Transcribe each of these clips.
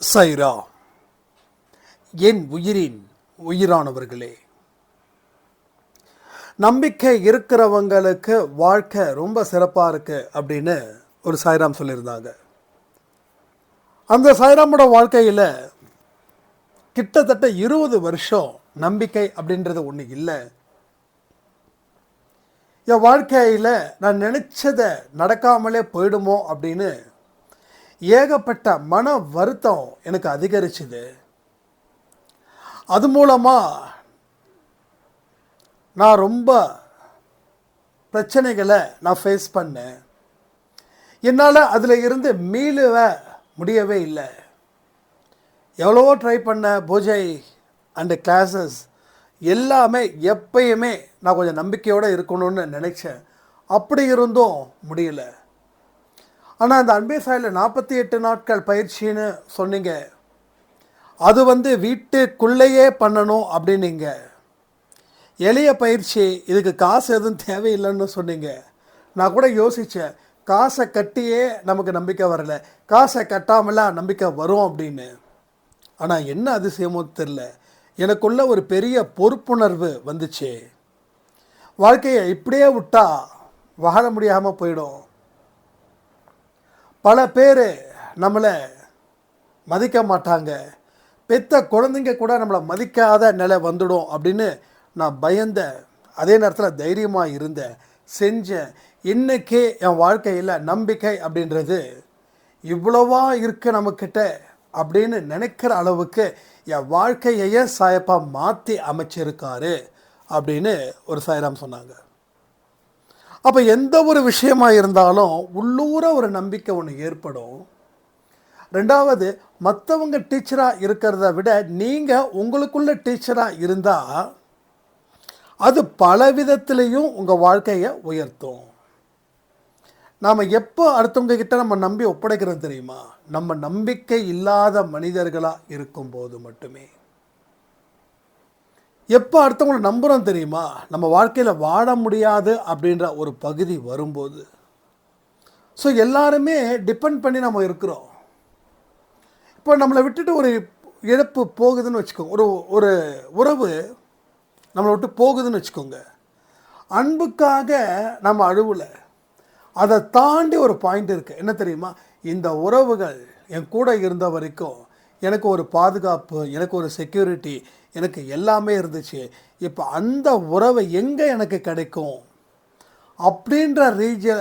சைரா. என் உயிரின் உயிரானவர்களே நம்பிக்கை இருக்கிறவங்களுக்கு வாழ்க்கை ரொம்ப சிறப்பாக இருக்கு அப்படின்னு ஒரு சாய்ராம் சொல்லியிருந்தாங்க. அந்த சாய்ராமோட வாழ்க்கையில் கிட்டத்தட்ட இருபது வருஷம் நம்பிக்கை அப்படின்றது ஒன்று இல்லை. என் வாழ்க்கையில் நான் நினச்சதை நடக்காமலே போயிடுமோ அப்படின்னு ஏகப்பட்ட மன வருத்தம் எனக்கு அதிகரிச்சுது. அது மூலமாக நான் ரொம்ப பிரச்சனைகளை நான் ஃபேஸ் பண்ணேன். என்னால் அதில் இருந்து மீளவ முடியவே இல்லை. எவ்வளவோ ட்ரை பண்ண பூஜை அண்டு கிளாஸஸ் எல்லாமே எப்பயுமே நான் கொஞ்சம் நம்பிக்கையோடு இருக்கணும்னு நினச்சேன். அப்படி இருந்தும் முடியலை. ஆனால் அந்த அன்பே சாயில் நாற்பத்தி எட்டு நாட்கள் பயிற்சின்னு சொன்னீங்க. அது வந்து வீட்டுக்குள்ளேயே பண்ணணும் அப்படின்னீங்க. எளிய பயிற்சி இதுக்கு காசு எதுவும் தேவையில்லைன்னு சொன்னீங்க. நான் கூட யோசித்தேன் காசை கட்டியே நமக்கு நம்பிக்கை வரல. காசை கட்டாமலாம் நம்பிக்கை வரும் அப்படின்னு. ஆனால் என்ன அதிசயமோ தெரில எனக்குள்ள ஒரு பெரிய பொறுப்புணர்வு வந்துச்சு. வாழ்க்கையை இப்படியே விட்டா வாழ முடியாமல் போயிடும். பல பேர் நம்மளை மதிக்க மாட்டாங்க. பெத்த குழந்தைங்க கூட நம்மளை மதிக்காத நிலை வந்துடும் அப்படின்னு நான் பயந்த அதே நேரத்தில் தைரியமாக இருந்தேன். செஞ்சேன். இன்னைக்கே என் வாழ்க்கையில் நம்பிக்கை அப்படின்றது இவ்வளவா இருக்குது நம்மக்கிட்ட அப்படின்னு நினைக்கிற அளவுக்கு என் வாழ்க்கையையே சாயப்பா மாற்றி அமைச்சிருக்காரு அப்படின்னு ஒரு சாய்ராம் சொன்னாங்க. அப்போ எந்த ஒரு விஷயமாக இருந்தாலும் உள்ளூர ஒரு நம்பிக்கை ஒன்று ஏற்படும். ரெண்டாவது மற்றவங்க டீச்சராக இருக்கிறத விட நீங்கள் உங்களுக்குள்ள டீச்சராக இருந்தால் அது பல விதத்துலேயும் உங்கள் வாழ்க்கையை உயர்த்தும். நாம் எப்போ அடுத்தவங்க கிட்ட நம்ம நம்பி ஒப்படைக்கிறோம் தெரியுமா? நம்ம நம்பிக்கை இல்லாத மனிதர்களாக இருக்கும்போது மட்டுமே. எப்போ அடுத்தவங்களை நம்புகிறோம் தெரியுமா? நம்ம வாழ்க்கையில் வாழ முடியாது அப்படின்ற ஒரு பகுதி வரும்போது. ஸோ எல்லாருமே டிபெண்ட் பண்ணி நம்ம இருக்கிறோம். இப்போ நம்மளை விட்டுட்டு ஒரு இழப்பு போகுதுன்னு வச்சுக்கோங்க. ஒரு ஒரு உறவு நம்மளை விட்டு போகுதுன்னு வச்சுக்கோங்க. அன்புக்காக நம்ம அழுவலை. அதை தாண்டி ஒரு பாயிண்ட் இருக்குது என்ன தெரியுமா? இந்த உறவுகள் என் கூட இருந்த வரைக்கும் எனக்கு ஒரு பாதுகாப்பு எனக்கு ஒரு செக்யூரிட்டி எனக்கு எல்லாமே இருந்துச்சு. இப்போ அந்த உறவை எங்கே எனக்கு கிடைக்கும்? அப்படின்ற ரீதிய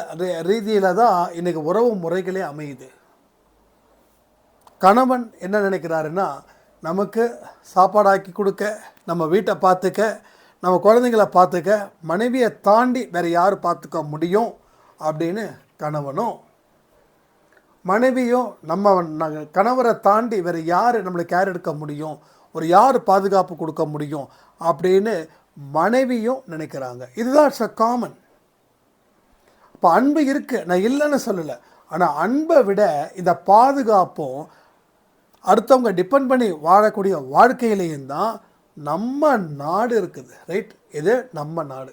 ரீதியில் தான் இன்றைக்கி உறவு முறைகளே அமையுது. கணவன் என்ன நினைக்கிறாருன்னா நமக்கு சாப்பாடாக்கி கொடுக்க நம்ம வீட்டை பார்த்துக்க நம்ம குழந்தைங்கள பார்த்துக்க மனைவியை தாண்டி வேறு யார் பார்த்துக்க முடியும்? அப்படின்னு கணவனும் மனைவியும் நம்ம கணவரை தாண்டி வேறு யார் நம்மளை கேர் எடுக்க முடியும்? ஒரு யார் பாதுகாப்பு கொடுக்க முடியும்? அப்படின்னு மனைவியும் நினைக்கிறாங்க. இதுதான் இட்ஸ் அ காமன் இப்போ அன்பு இருக்குது நான் இல்லைன்னு சொல்லலை. ஆனால் அன்பை விட இந்த பாதுகாப்பும் அடுத்தவங்க டிபெண்ட் பண்ணி வாழக்கூடிய வாழ்க்கையிலையும் தான் நம்ம நாடு இருக்குது. ரைட் இது நம்ம நாடு.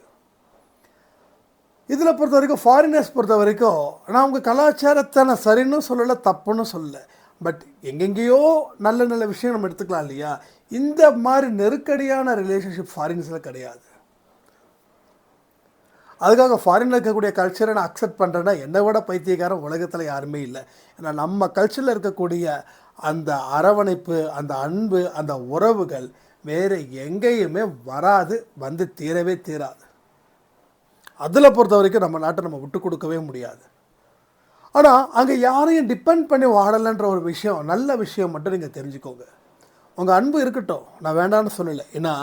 இதில் பொறுத்த வரைக்கும் ஃபாரினர்ஸ் பொறுத்த வரைக்கும் நான் உங்கள் கலாச்சாரத்தை நான் சரின்னு சொல்லலை தப்புன்னு சொல்லலை. பட் எங்கெங்கேயோ நல்ல நல்ல விஷயம் நம்ம எடுத்துக்கலாம் இல்லையா? இந்த மாதிரி நெருக்கடியான ரிலேஷன்ஷிப் ஃபாரின்ஸில் கிடையாது. அதுக்காக ஃபாரினில் இருக்கக்கூடிய கல்ச்சரை நான் அக்செப்ட் பண்ணுறேன்னா என்னை விட பைத்தியக்காரன் உலகத்தில் யாருமே இல்லை. ஏன்னா நம்ம கல்ச்சரில் இருக்கக்கூடிய அந்த அரவணைப்பு அந்த அன்பு அந்த உறவுகள் வேறு எங்கேயுமே வராது வந்து தீரவே தீராது. அதில் பொறுத்த வரைக்கும் நம்ம நாட்டை நம்ம விட்டு கொடுக்கவே முடியாது. ஆனால் அங்கே யாரையும் டிபெண்ட் பண்ணி வாழலைன்ற ஒரு விஷயம் நல்ல விஷயம் மட்டும் நீங்கள் தெரிஞ்சுக்கோங்க. உங்கள் அன்பு இருக்கட்டும். நான் வேண்டாம்னு சொல்லலை. ஏன்னா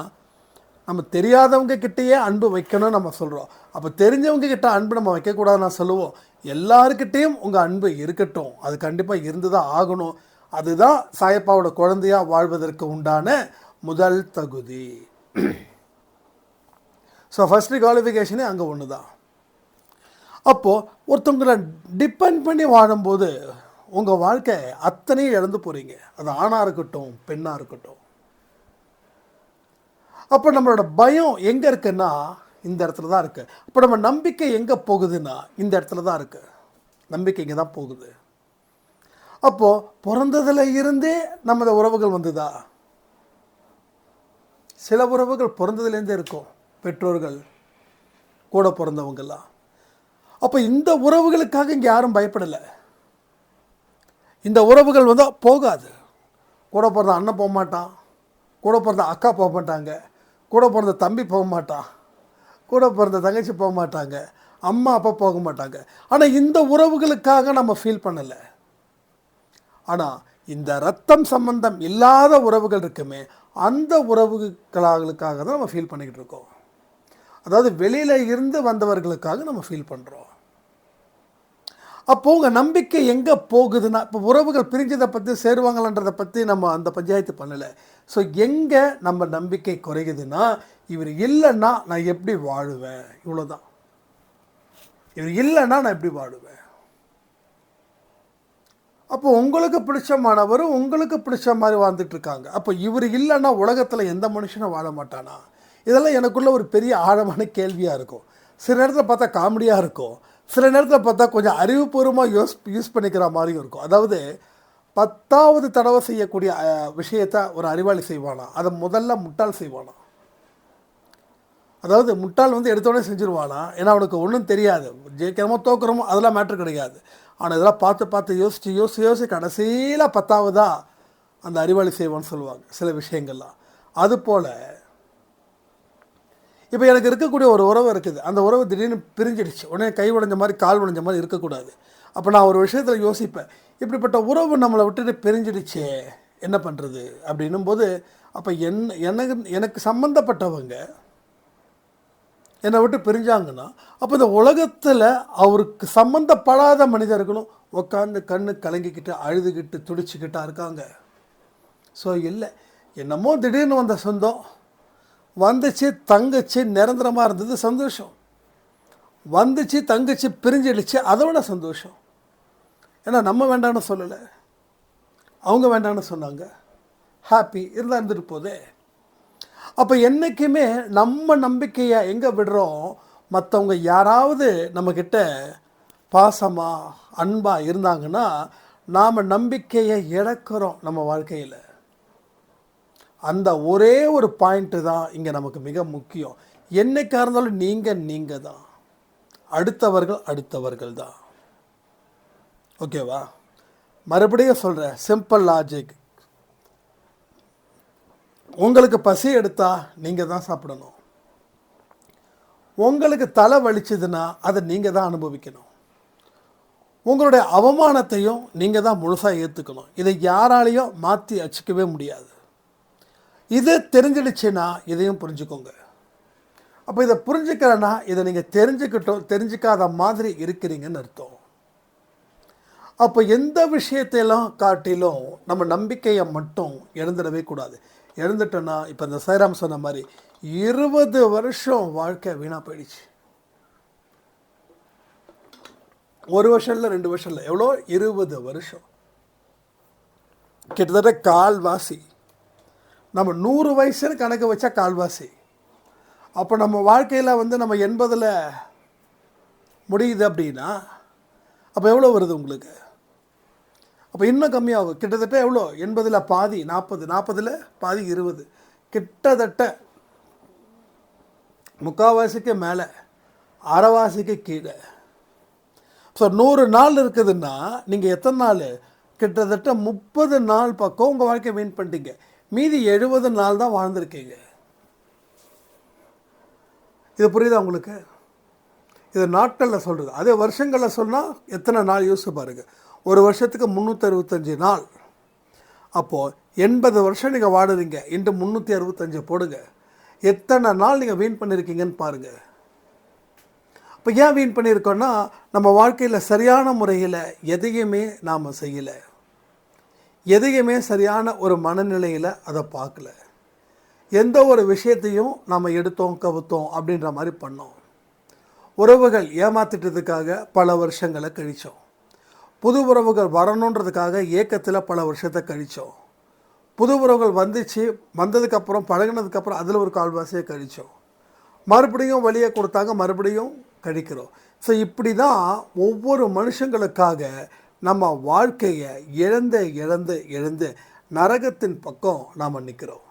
நம்ம தெரியாதவங்க கிட்டேயே அன்பு வைக்கணும்னு நம்ம சொல்கிறோம் அப்போ தெரிஞ்சவங்க கிட்ட அன்பு நம்ம வைக்கக்கூடாதுன்னு நான் சொல்லுவோம். எல்லாருக்கிட்டேயும் உங்கள் அன்பு இருக்கட்டும். அது கண்டிப்பாக இருந்து தான் ஆகணும். அதுதான் சாயப்பாவோட குழந்தையாக வாழ்வதற்கு உண்டான முதல் தகுதி. ஸோ ஃபஸ்ட்டு குவாலிஃபிகேஷனே அங்கே ஒன்று தான் அப்போது ஒருத்தவங்களை டிபெண்ட் பண்ணி வாழும்போது உங்கள் வாழ்க்கை அத்தனையும் இழந்து போகிறீங்க அது ஆணாக இருக்கட்டும் பெண்ணாக இருக்கட்டும். அப்போ நம்மளோட பயம் எங்கே இருக்குன்னா இந்த இடத்துல தான் இருக்குது அப்போ நம்ம நம்பிக்கை எங்கே போகுதுன்னா இந்த இடத்துல தான் இருக்குது நம்பிக்கை இங்கே தான் போகுது. அப்போது பிறந்ததுல இருந்தே நமது உறவுகள் வந்துதா? சில உறவுகள் பிறந்ததுலேருந்தே இருக்கும். பெற்றோர்கள் கூட பிறந்தவங்கெல்லாம். அப்போ இந்த உறவுகளுக்காக இங்கே யாரும் பயப்படலை. இந்த உறவுகள் வந்து போகாது. கூட பிறந்த அண்ணன் போக மாட்டான். கூட பிறந்த அக்கா போக மாட்டாங்க. கூட பிறந்த தம்பி போக மாட்டான். கூட பிறந்த தங்கச்சி போக மாட்டாங்க. அம்மா அப்பா போக மாட்டாங்க. ஆனால் இந்த உறவுகளுக்காக நம்ம ஃபீல் பண்ணலை. ஆனால் இந்த ரத்தம் சம்பந்தம் இல்லாத உறவுகள் இருக்குமே அந்த உறவுகளுக்காக தான் நம்ம ஃபீல் பண்ணிக்கிட்டு இருக்கோம். அதாவது வெளியில் இருந்து வந்தவர்களுக்காக நம்ம ஃபீல் பண்ணுறோம் அப்போ உங்கள் நம்பிக்கை எங்கே போகுதுன்னா இப்போ உறவுகள் பிரிஞ்சதை பற்றி சேருவாங்களான்றதை பற்றி நம்ம அந்த பஞ்சாயத்து பண்ணலை. ஸோ எங்கே நம்ம நம்பிக்கை குறையுதுன்னா இவர் இல்லைன்னா நான் எப்படி வாழுவேன்? இவ்வளோதான் இவர் இல்லைன்னா நான் எப்படி வாழுவேன்? அப்போ உங்களுக்கு பிடிச்சமானவர் உங்களுக்கு பிடிச்ச மாதிரி வாழ்ந்துட்டு இருக்காங்க. அப்போ இவர் இல்லைன்னா உலகத்தில் எந்த மனுஷனும் வாழ மாட்டானா? இதெல்லாம் எனக்குள்ள ஒரு பெரிய ஆழமான கேள்வியாக இருக்கும். சில நேரத்தில் பார்த்தா காமெடியாக இருக்கும். சில நேரத்தில் பார்த்தா கொஞ்சம் அறிவுபூர்வமாக யூஸ் யூஸ் பண்ணிக்கிற மாதிரியும் இருக்கும். அதாவது பத்தாவது தடவை செய்யக்கூடிய விஷயத்தை ஒரு அறிவாளி செய்வானா? அதை முதல்ல முட்டாள் செய்வானா? அதாவது முட்டாள் வந்து எடுத்தோடனே செஞ்சுருவானா? ஏன்னா அவனுக்கு ஒன்றும் தெரியாது. ஜெயிக்கிறோமோ தோக்குறோமோ அதெல்லாம் மேட்ரு கிடையாது. ஆனால் இதெல்லாம் பார்த்து பார்த்து யோசித்து யோசித்து யோசிச்சு கடைசியில் பத்தாவதாக அந்த அறிவாளி செய்வான்னு சொல்லுவாங்க சில விஷயங்கள்லாம். அதுபோல் இப்போ எனக்கு இருக்கக்கூடிய ஒரு உறவு இருக்குது. அந்த உறவு திடீர்னு பிரிஞ்சிடுச்சு. உடனே கை உடைஞ்ச மாதிரி கால் உடைஞ்ச மாதிரி இருக்கக்கூடாது. அப்போ நான் ஒரு விஷயத்தில் யோசிப்பேன். இப்படிப்பட்ட உறவு நம்மளை விட்டுட்டு பிரிஞ்சிடுச்சே என்ன பண்ணுறது அப்படின்னும் போது அப்போ என் எனக்கு எனக்கு சம்மந்தப்பட்டவங்க என்னை விட்டு பிரிஞ்சாங்கன்னா அப்போ இந்த உலகத்தில் அவருக்கு சம்மந்தப்படாத மனிதர்களும் உட்காந்து கண்ணு கலங்கிக்கிட்டு அழுதுகிட்டு துடிச்சுக்கிட்டா இருக்காங்க. ஸோ இல்லை. என்னமோ திடீர்னு வந்த சொந்தம் வந்துச்சு தங்கச்சி நிரந்தரமாக இருந்தது சந்தோஷம். வந்துச்சு தங்கச்சி பிரிஞ்சிடுச்சு அதோட சந்தோஷம். ஏன்னா நம்ம வேண்டாம்னு சொல்லலை. அவங்க வேண்டாம்னு சொன்னாங்க. ஹாப்பி இருந்தால் இருந்துட்டு போதே. அப்போ என்றைக்குமே நம்ம நம்பிக்கையை எங்கே விடுறோம்? மற்றவங்க யாராவது நம்மக்கிட்ட பாசமாக அன்பாக இருந்தாங்கன்னா நாம் நம்பிக்கையை இழக்கிறோம் நம்ம வாழ்க்கையில். அந்த ஒரே ஒரு பாயிண்ட்டு தான் இங்கே நமக்கு மிக முக்கியம். என்னைக்காக இருந்தாலும் நீங்கள் நீங்கள் தான் அடுத்தவர்கள் அடுத்தவர்கள் தான் ஓகேவா? மறுபடியும் சொல்கிறேன் சிம்பிள் லாஜிக் உங்களுக்கு பசி எடுத்தா நீங்கள் தான் சாப்பிடணும். உங்களுக்கு தலை வலிச்சதுன்னா அதை நீங்கள் தான் அனுபவிக்கணும். உங்களுடைய அவமானத்தையும் நீங்கள் தான் முழுசாக ஏற்றுக்கணும் இதை யாராலையும் மாற்றி அச்சுக்கவே முடியாது. இது தெரிஞ்சிடுச்சுன்னா இதையும் புரிஞ்சுக்கோங்க. அப்போ இதை புரிஞ்சுக்கிறேன்னா இதை நீங்கள் தெரிஞ்சுக்கிட்டோம் தெரிஞ்சுக்காத மாதிரி இருக்கிறீங்கன்னு அர்த்தம். அப்போ எந்த விஷயத்தையெல்லாம் காட்டிலும் நம்ம நம்பிக்கையை மட்டும் இழந்துடவே கூடாது. இழந்துட்டோன்னா இப்போ இந்த சைராம் சொன்ன மாதிரி இருபது வருஷம் வாழ்க்கை வீணாக போயிடுச்சு. ஒரு வருஷம் இல்லை ரெண்டு வருஷம் இல்லை எவ்வளோ? இருபது வருஷம். கிட்டத்தட்ட கால்வாசி. நம்ம நூறு வயசுன்னு கணக்கு வச்சா கால்வாசி. அப்போ நம்ம வாழ்க்கையில் வந்து நம்ம எண்பதில் முடியுது அப்படின்னா அப்போ எவ்வளோ வருது உங்களுக்கு? அப்போ இன்னும் கம்மியாகும். கிட்டத்தட்ட எவ்வளோ? எண்பதில் பாதி நாற்பது நாற்பதில் பாதி இருபது. கிட்டத்தட்ட முக்கால்வாசிக்கு மேலே அரைவாசிக்கு கீழே. ஸோ நூறு நாள் இருக்குதுன்னா நீங்கள் எத்தனை நாள்? கிட்டத்தட்ட முப்பது நாள் பக்கம் உங்கள் வாழ்க்கையை வீண் பண்ணிட்டீங்க. மீதி எழுபது நாள் தான் வாழ்ந்திருக்கீங்க. இது புரியுதா உங்களுக்கு? இது நாட்களில் சொல்கிறது அதே வருஷங்களில் சொன்னால் எத்தனை நாள்? யோசிச்சு பாருங்கள் ஒரு வருஷத்துக்கு முந்நூற்றி நாள். அப்போது எண்பது வருஷம் நீங்கள் வாடுறீங்க. இன்று முந்நூற்றி அறுபத்தஞ்சு போடுங்க. எத்தனை நாள் நீங்கள் வீண் பண்ணியிருக்கீங்கன்னு பாருங்கள் இப்போ ஏன் வீண் பண்ணியிருக்கோன்னா நம்ம வாழ்க்கையில் சரியான முறையில் எதையுமே நாம் செய்யலை. எதையுமே சரியான ஒரு மனநிலையில் அதை பார்க்கல. எந்த ஒரு விஷயத்தையும் நம்ம எடுத்தோம் கவுத்தோம் அப்படின்ற மாதிரி பண்ணோம். உறவுகள் ஏமாத்திட்டதுக்காக பல வருஷங்களை கழித்தோம் புது உறவுகள் வரணுன்றதுக்காக ஏக்கத்தில் பல வருஷத்தை கழித்தோம் புது உறவுகள் வந்துச்சு வந்ததுக்கப்புறம் பழகினதுக்கப்புறம் அதில் ஒரு கால்வாசியை கழித்தோம் மறுபடியும் வழியை கொடுத்தாங்க மறுபடியும் கழிக்கிறோம். ஸோ இப்படி தான் ஒவ்வொரு மனுஷங்களுக்காக நம்ம வாழ்க்கையை இழந்து இழந்து இழந்து நரகத்தின் பக்கம் நாம் நிற்கிறோம்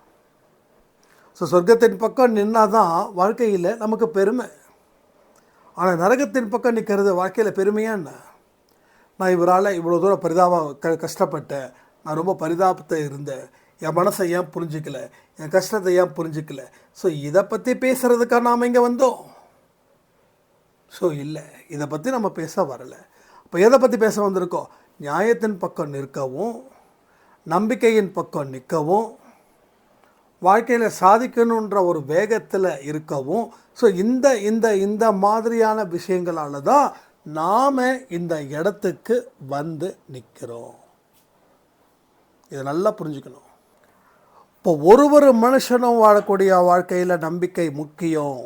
ஸோ சொர்க்கத்தின் பக்கம் நின்னால் தான் வாழ்க்கையில் நமக்கு பெருமை. ஆனால் நரகத்தின் பக்கம் நிற்கிறது வாழ்க்கையில் பெருமையாக என்ன? நான் இவரால் இவ்வளோ தூரம் பரிதாப க கஷ்டப்பட்டேன். நான் ரொம்ப பரிதாபத்தை இருந்தேன். என் மனசை ஏன் புரிஞ்சிக்கல? என் கஷ்டத்தை ஏன் புரிஞ்சிக்கல? ஸோ இதை பற்றி பேசுகிறதுக்காக நாம் இங்கே வந்தோம். ஸோ இல்லை. இதை பற்றி நம்ம பேச வரலை. இப்போ எதை பற்றி பேச வந்திருக்கோம்? நியாயத்தின் பக்கம் நிற்கவும் நம்பிக்கையின் பக்கம் நிற்கவும் வாழ்க்கையில் சாதிக்கணுன்ற ஒரு வேகத்தில் இருக்கவும். ஸோ இந்த இந்த இந்த மாதிரியான விஷயங்களால் தான் நாம் இந்த இடத்துக்கு வந்து நிற்கிறோம் இதை நல்லா புரிஞ்சுக்கணும். இப்போ ஒரு ஒரு மனுஷனும் வாழக்கூடிய வாழ்க்கையில் நம்பிக்கை முக்கியம்.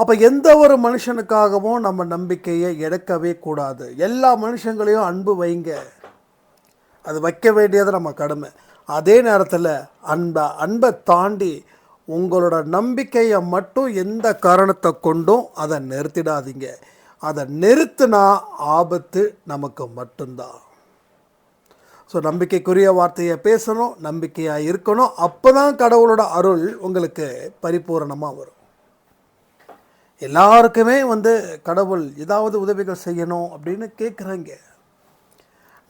அப்போ எந்த ஒரு மனுஷனுக்காகவும் நம்ம நம்பிக்கையை இழக்கவே கூடாது. எல்லா மனுஷங்களையும் அன்பு வைங்க. அது வைக்க வேண்டியது நம்ம கடமை. அதே நேரத்தில் அன்பை அன்பை தாண்டி உங்களோட நம்பிக்கையை மட்டும் எந்த காரணத்தை கொண்டும் அதை நிறுத்திடாதீங்க. அதை நிறுத்தினா ஆபத்து நமக்கு மட்டும்தான். ஸோ நம்பிக்கைக்குரிய வார்த்தையை பேசணும் நம்பிக்கையாக இருக்கணும். அப்போ தான் கடவுளோட அருள் உங்களுக்கு பரிபூரணமாக வரும். எல்லாருக்குமே வந்து கடவுள் ஏதாவது உதவிகள் செய்யணும் அப்படின்னு கேட்குறாங்க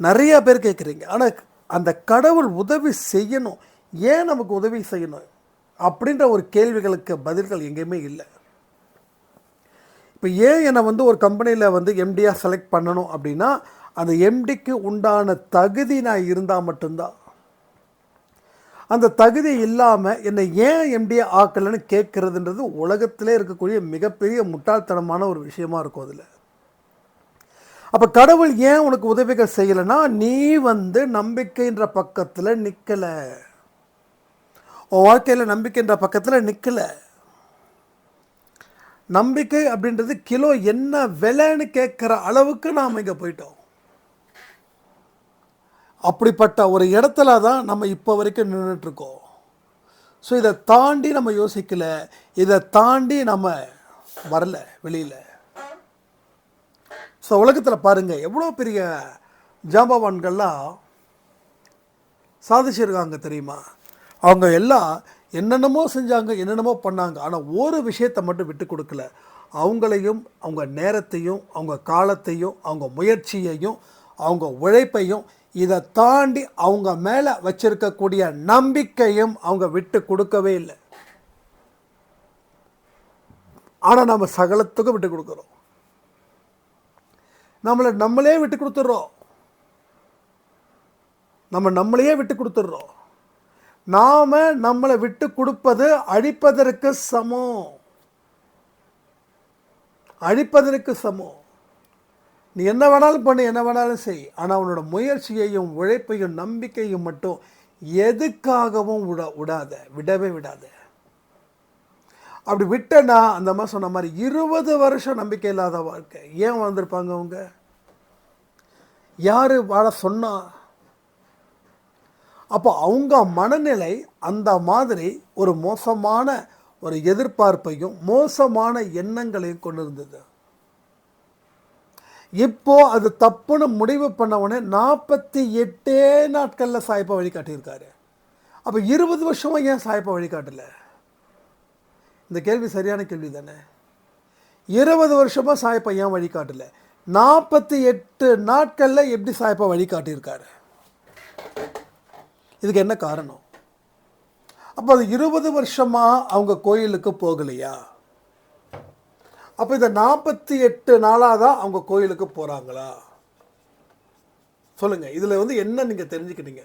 நிறையா பேர் கேட்குறீங்க ஆனால் அந்த கடவுள் உதவி செய்யணும். ஏன் நமக்கு உதவி செய்யணும்? அப்படின்ற ஒரு கேள்விகளுக்கு பதில்கள் எங்கேயுமே இல்லை. இப்போ ஏன் என்னை வந்து ஒரு கம்பெனியில் வந்து எம்டியாக செலக்ட் பண்ணணும் அப்படின்னா அந்த எம்டிக்கு உண்டான தகுதி நான் இருந்தால் மட்டும்தான். அந்த தகுதி இல்லாமல் என்னை ஏன் எம்டிஏ ஆக்கலைன்னு கேட்குறதுன்றது உலகத்திலே இருக்கக்கூடிய மிகப்பெரிய முட்டாள்தனமான ஒரு விஷயமா இருக்கும் அதில். அப்போ கடவுள் ஏன் உனக்கு உதவிகள் செய்யலைன்னா நீ வந்து நம்பிக்கைன்ற பக்கத்தில் நிற்கலை உன் வாழ்க்கையில் நம்பிக்கைன்ற பக்கத்தில் நிற்கலை நம்பிக்கை அப்படின்றது கிலோ என்ன விலைன்னு கேட்குற அளவுக்கு நாம் இங்கே போயிட்டோம். அப்படிப்பட்ட ஒரு இடத்துல தான் நம்ம இப்போ வரைக்கும் நின்றுட்டுருக்கோம் ஸோ இதை தாண்டி நம்ம யோசிக்கலை. இதை தாண்டி நம்ம வரல வெளியில். ஸோ உலகத்தில் பாருங்கள் எவ்வளோ பெரிய ஜாம்பவான்கள்லாம் சாதிச்சிருக்காங்க தெரியுமா? அவங்க எல்லாம் என்னென்னமோ செஞ்சாங்க என்னென்னமோ பண்ணாங்க. ஆனால் ஒரு விஷயத்தை மட்டும் விட்டு கொடுக்கல. அவங்களையும் அவங்க நேரத்தையும் அவங்க காலத்தையும் அவங்க முயற்சியையும் அவங்க உழைப்பையும் இதை தாண்டி அவங்க மேலே வச்சிருக்கக்கூடிய நம்பிக்கையும் அவங்க விட்டு கொடுக்கவே இல்லை. ஆனால் நம்ம சகலத்துக்கும் விட்டு கொடுக்குறோம். நம்மளை நம்மளே விட்டு கொடுத்துட்றோம். நம்ம நம்மளையே விட்டு கொடுத்துட்றோம். நாம் நம்மளை விட்டு கொடுப்பது அழிப்பதற்கு சமம். அழிப்பதற்கு சமம். நீ என்ன வேணாலும் பண்ணு என்ன வேணாலும் செய். ஆனால் உன்னோட முயற்சியையும் உழைப்பையும் நம்பிக்கையும் மட்டும் எதுக்காகவும் விட விடாத விடவே விடாத. அப்படி விட்டனா அந்த மாதிரி சொன்ன மாதிரி இருபது வருஷம் நம்பிக்கை இல்லாத வாழ்க்கை. ஏன் வாழ்ந்திருப்பாங்க அவங்க? யார் வாழ சொன்னா? அப்போ அவங்க மனநிலை அந்த மாதிரி ஒரு மோசமான ஒரு எதிர்பார்ப்பையும் மோசமான எண்ணங்களையும் கொண்டு இருந்தது இப்போ அது தப்புன்னு முடிவு பண்ணவொடனே நாற்பத்தி எட்டே நாட்களில் சாய்ப்பா வழிகாட்டியிருக்காரு. அப்போ இருபது வருஷமாக ஏன் சாய்ப்பா வழிகாட்டலை? இந்த கேள்வி சரியான கேள்வி தானே. இருபது வருஷமாக சாய்ப்பா ஏன் வழிகாட்டலை? நாற்பத்தி எட்டு நாட்களில் எப்படி சாய்ப்பா வழிகாட்டியிருக்காரு? இதுக்கு என்ன காரணம்? அப்போ அது இருபது வருஷமாக அவங்க கோயிலுக்கு போகலையா? அப்போ இந்த நாற்பத்தி எட்டு நாளாக தான் அவங்க கோயிலுக்கு போகிறாங்களா சொல்லுங்கள் இதில் வந்து என்ன நீங்கள் தெரிஞ்சுக்கிட்டீங்க?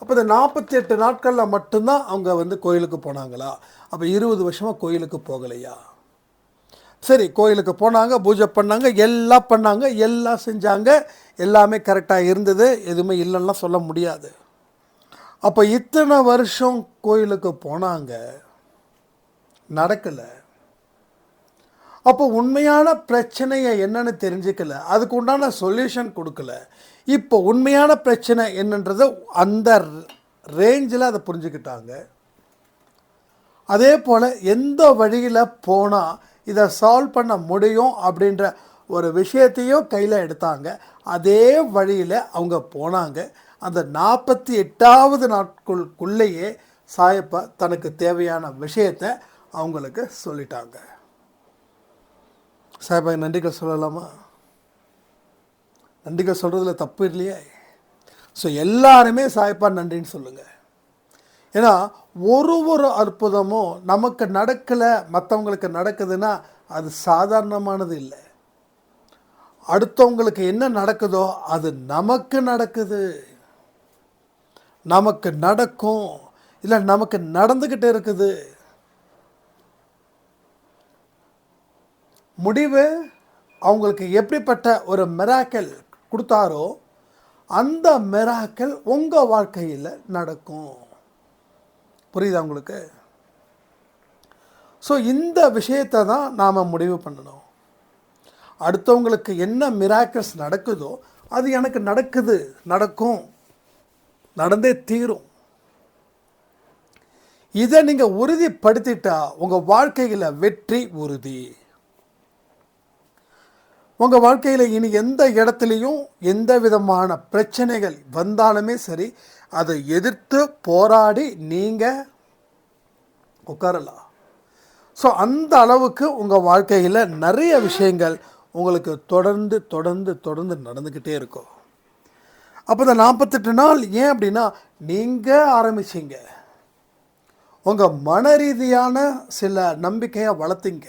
அப்போ இந்த நாற்பத்தி எட்டு நாட்களில் மட்டும்தான் அவங்க வந்து கோயிலுக்கு போனாங்களா? அப்போ இருபது வருஷமாக கோயிலுக்கு போகலையா? சரி கோயிலுக்கு போனாங்க பூஜை பண்ணாங்க எல்லாம் பண்ணாங்க எல்லாம் செஞ்சாங்க எல்லாமே கரெக்டாக இருந்தது எதுவுமே இல்லைன்னா சொல்ல முடியாது. அப்போ இத்தனை வருஷம் கோயிலுக்கு போனாங்க நடக்கலை. அப்போ உண்மையான பிரச்சனையை என்னன்னு தெரிஞ்சுக்கல. அதுக்கு உண்டான சொல்யூஷன் கொடுக்கல. இப்போ உண்மையான பிரச்சனை என்னன்றதை அந்த ரேஞ்சில் அதை புரிஞ்சுக்கிட்டாங்க. அதே போல் எந்த வழியில் போனால் இதை சால்வ் பண்ண முடியும் அப்படின்ற ஒரு விஷயத்தையும் கையில் எடுத்தாங்க. அதே வழியில் அவங்க போனாங்க. அந்த நாற்பத்தி எட்டாவது நாட்களுக்குள்ளேயே சாயப்பா தனக்கு தேவையான விஷயத்தை அவங்களுக்கு சொல்லிட்டாங்க. சாயப்பா நன்றிகள் சொல்லலாமா? நன்றிகள் சொல்கிறதுல தப்பு இல்லையே. ஸோ எல்லாருமே சாய்ப்பா நன்றின்னு சொல்லுங்கள் ஏன்னா ஒரு ஒரு அற்புதமும் நமக்கு நடக்கலை மற்றவங்களுக்கு நடக்குதுன்னா அது சாதாரணமானது இல்லை. அடுத்தவங்களுக்கு என்ன நடக்குதோ அது நமக்கு நடக்குது. நமக்கு நடக்கும். இல்லை நமக்கு நடந்துக்கிட்டு இருக்குது. முடிவு அவங்களுக்கு எப்படிப்பட்ட ஒரு மெராக்கல் கொடுத்தாரோ அந்த மெராக்கல் உங்கள் வாழ்க்கையில் நடக்கும். புரியுதா உங்களுக்கு? ஸோ இந்த விஷயத்தை தான் நாம் முடிவு பண்ணணும். அடுத்தவங்களுக்கு என்ன மிராக்கிள்ஸ் நடக்குதோ அது எனக்கு நடக்குது நடக்கும். நடந்தே தீரும். இதை நீங்கள் உறுதிப்படுத்திட்டா உங்கள் வாழ்க்கையில் வெற்றி உறுதி. உங்கள் வாழ்க்கையில் இனி எந்த இடத்துலையும் எந்த விதமான பிரச்சனைகள் வந்தாலுமே சரி அதை எதிர்த்து போராடி நீங்கள் உட்காரலாம். ஸோ அந்த அளவுக்கு உங்கள் வாழ்க்கையில் நிறைய விஷயங்கள் உங்களுக்கு தொடர்ந்து தொடர்ந்து தொடர்ந்து நடந்துக்கிட்டே இருக்கும். அப்போ இந்த நாற்பத்தெட்டு நாள் ஏன் அப்படின்னா நீங்கள் ஆரம்பிச்சிங்க. உங்கள் மன ரீதியான சில நம்பிக்கையை வளர்த்தீங்க.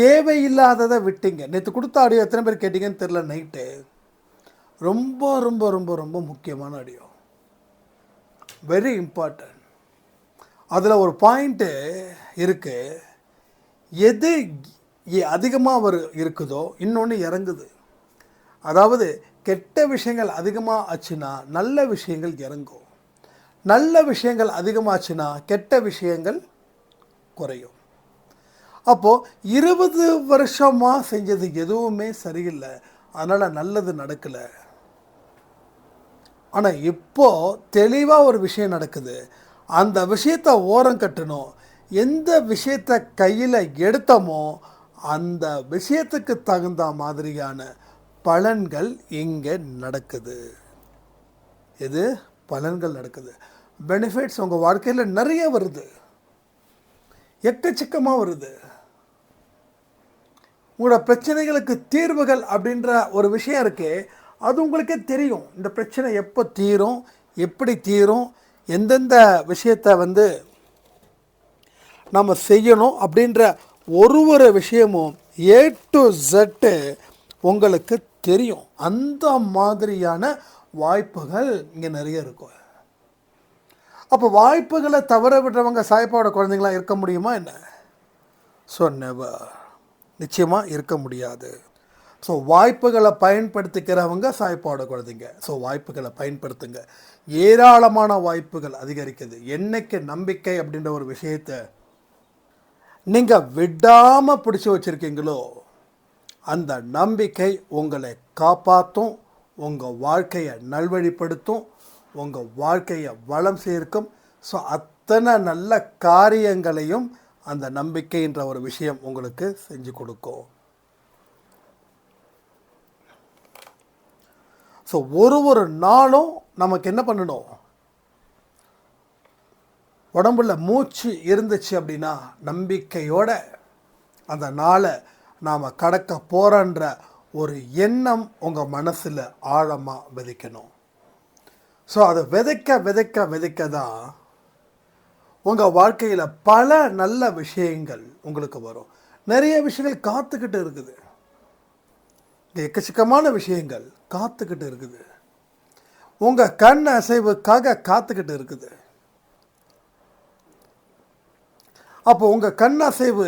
தேவையில்லாததை விட்டீங்க. நேற்று கொடுத்த ஆடியோ எத்தனை பேர் கேட்டிங்கன்னு தெரில நைட்டு. ரொம்ப ரொம்ப ரொம்ப ரொம்ப முக்கியமான ஆடியோ. வெரி இம்பார்ட்டன்ட் அதில் ஒரு பாயிண்ட்டு இருக்குது எது அதிகமாக ஒரு இருக்குதோ இன்னொன்று இறங்குது. அதாவது கெட்ட விஷயங்கள் அதிகமாக ஆச்சுன்னா நல்ல விஷயங்கள் இறங்கும். நல்ல விஷயங்கள் அதிகமாச்சுன்னா கெட்ட விஷயங்கள் குறையும். அப்போது இருபது வருஷமாக செஞ்சது எதுவுமே சரியில்லை. அதனால் நல்லது நடக்கலை. ஆனால் இப்போது தெளிவாக ஒரு விஷயம் நடக்குது. அந்த விஷயத்தை ஓரம் கட்டணும். எந்த விஷயத்தை கையில் எடுத்தோமோ அந்த விஷயத்துக்கு தகுந்த மாதிரியான பலன்கள் இங்கே நடக்குது. எது? பலன்கள் நடக்குது. பெனிஃபிட்ஸ் உங்கள் வாழ்க்கையில் நிறைய வருது. எக்கச்சக்கமாக வருது. உங்களோட பிரச்சனைகளுக்கு தீர்வுகள் அப்படின்ற ஒரு விஷயம் இருக்கே அது உங்களுக்கே தெரியும். இந்த பிரச்சனை எப்போ தீரும் எப்படி தீரும் எந்தெந்த விஷயத்தை வந்து நம்ம செய்யணும் அப்படின்ற ஒரு ஒரு விஷயமும் ஏ டு ஜெட்டு உங்களுக்கு தெரியும். அந்த மாதிரியான வாய்ப்புகள் இங்கே நிறைய இருக்கும். அப்போ வாய்ப்புகளை தவற விடுறவங்க சாய்ப்பாவோட குழந்தைங்களா இருக்க முடியுமா என்ன? ஸோ நெவர் நிச்சயமாக இருக்க முடியாது. ஸோ வாய்ப்புகளை பயன்படுத்திக்கிறவங்க சாய்ப்பாட குழந்தைங்க ஸோ வாய்ப்புகளை பயன்படுத்துங்க. ஏராளமான வாய்ப்புகள் அதிகரிக்குது. என்னைக்கு நம்பிக்கை அப்படின்ற ஒரு விஷயத்தை நீங்கள் விடாமல் பிடிச்சி வச்சுருக்கீங்களோ அந்த நம்பிக்கை உங்களை காப்பாற்றும் உங்கள் வாழ்க்கையை நல்வழிப்படுத்தும் உங்கள் வாழ்க்கையை வளம் சேர்க்கும். ஸோ அத்தனை நல்ல காரியங்களையும் அந்த நம்பிக்கைன்ற ஒரு விஷயம் உங்களுக்கு செஞ்சு கொடுக்கும். ஸோ ஒரு ஒரு நாளும் நமக்கு என்ன பண்ணணும்? உடம்புல மூச்சு இருந்துச்சு அப்படின்னா நம்பிக்கையோட அந்த நாளை நாம் கடக்க போகிறன்ற ஒரு எண்ணம் உங்கள் மனசில் ஆழமாக விதைக்கணும் ஸோ அதை விதைக்க விதைக்க விதைக்க தான் உங்கள் வாழ்க்கையில் பல நல்ல விஷயங்கள் உங்களுக்கு வரும். நிறைய விஷயங்கள் காத்துக்கிட்டு இருக்குது. இந்த எக்கச்சக்கமான விஷயங்கள் காத்துக்கிட்டு இருக்குது. உங்கள் கண் அசைவுக்காக காத்துக்கிட்டு இருக்குது. அப்போ உங்கள் கண் அசைவு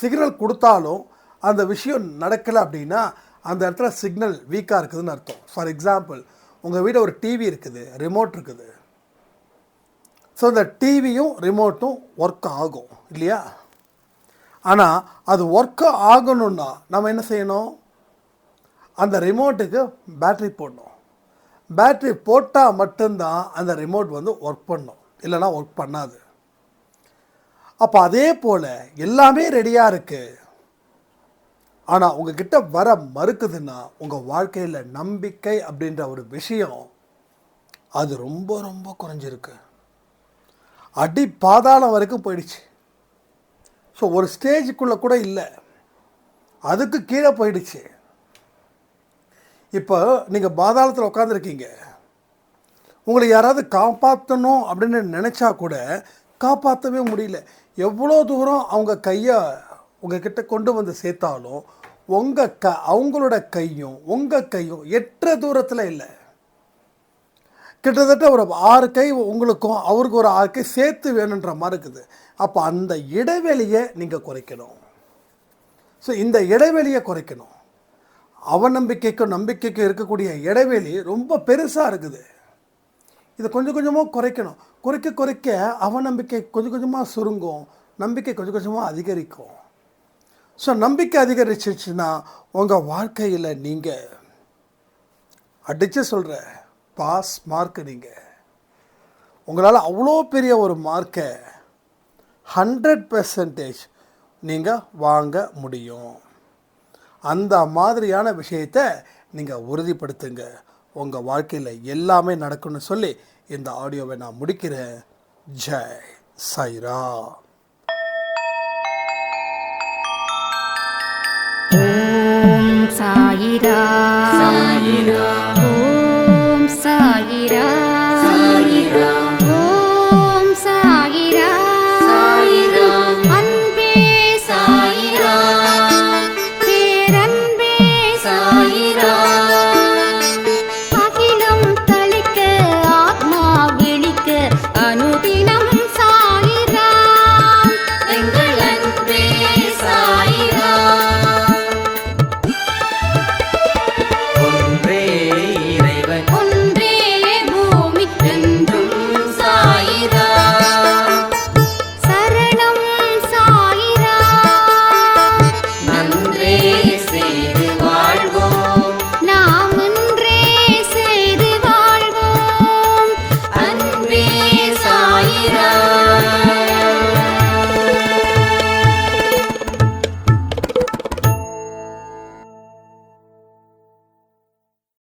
சிக்னல் கொடுத்தாலும் அந்த விஷயம் நடக்கலை அப்படின்னா அந்த இடத்துல சிக்னல் வீக்காக இருக்குதுன்னு அர்த்தம். ஃபார் எக்ஸாம்பிள் உங்கள் வீட்டில் ஒரு டிவி இருக்குது ரிமோட் இருக்குது. ஸோ இந்த டிவியும் ரிமோட்டும் ஒர்க் ஆகும் இல்லையா? ஆனால் அது ஒர்க் ஆகணும்னா நம்ம என்ன செய்யணும்? அந்த ரிமோட்டுக்கு பேட்ரி போடணும். பேட்ரி போட்டால் மட்டும்தான் அந்த ரிமோட் வந்து ஒர்க் பண்ணும் இல்லைன்னா ஒர்க் பண்ணாது. அப்போ அதே போல் எல்லாமே ரெடியாக இருக்குது ஆனால் உங்ககிட்ட வர மறுக்குதுன்னா உங்கள் வாழ்க்கையில் நம்பிக்கை அப்படின்ற ஒரு விஷயம் அது ரொம்ப ரொம்ப குறைஞ்சிருக்கு. அடி பாதாளம் வரைக்கும் போயிடுச்சு. ஸோ ஒரு ஸ்டேஜுக்குள்ளே கூட இல்லை. அதுக்கு கீழே போயிடுச்சு. இப்போ நீங்கள் பாதாளத்தில் உட்காந்துருக்கீங்க உங்களை யாராவது காப்பாற்றணும் அப்படின்னு நினச்சா கூட காப்பாற்றவே முடியல. எவ்வளோ தூரம் அவங்க கையை உங்ககிட்ட கொண்டு வந்து சேர்த்தாலும் உங்கள் க அவங்களோட கையும் உங்கள் கையும் எட்ட தூரத்தில் இல்லை. கிட்டத்தட்ட ஒரு ஆறு கை உங்களுக்கும் அவருக்கு ஒரு ஆறு கை சேர்த்து வேணுன்ற மாதிரி இருக்குது. அப்போ அந்த இடைவெளியை நீங்கள் குறைக்கணும். ஸோ இந்த இடைவெளியை குறைக்கணும். அவநம்பிக்கைக்கும் நம்பிக்கைக்கும் இருக்கக்கூடிய இடைவெளி ரொம்ப பெருசாக இருக்குது. இதை கொஞ்சம் கொஞ்சமாக குறைக்கணும். குறைக்க குறைக்க அவநம்பிக்கை கொஞ்சம் கொஞ்சமாக சுருங்கும். நம்பிக்கை கொஞ்சம் கொஞ்சமாக அதிகரிக்கும். ஸோ நம்பிக்கை அதிகரிச்சிச்சுன்னா உங்கள் வாழ்க்கையில் நீங்கள் அடித்து சொல்கிற பாஸ் மார்க்கு நீங்கள் உங்களால் அவ்வளோ பெரிய ஒரு மார்க்கை ஹண்ட்ரட் பெர்சன்டேஜ் நீங்கள் வாங்க முடியும். அந்த மாதிரியான விஷயத்தை நீங்கள் உறுதிப்படுத்துங்க. உங்கள் வாழ்க்கையில் எல்லாமே நடக்கும்னு சொல்லி இந்த ஆடியோவை நான் முடிக்கிறேன். ஜெய் சைரா சாயிரா சாயிரா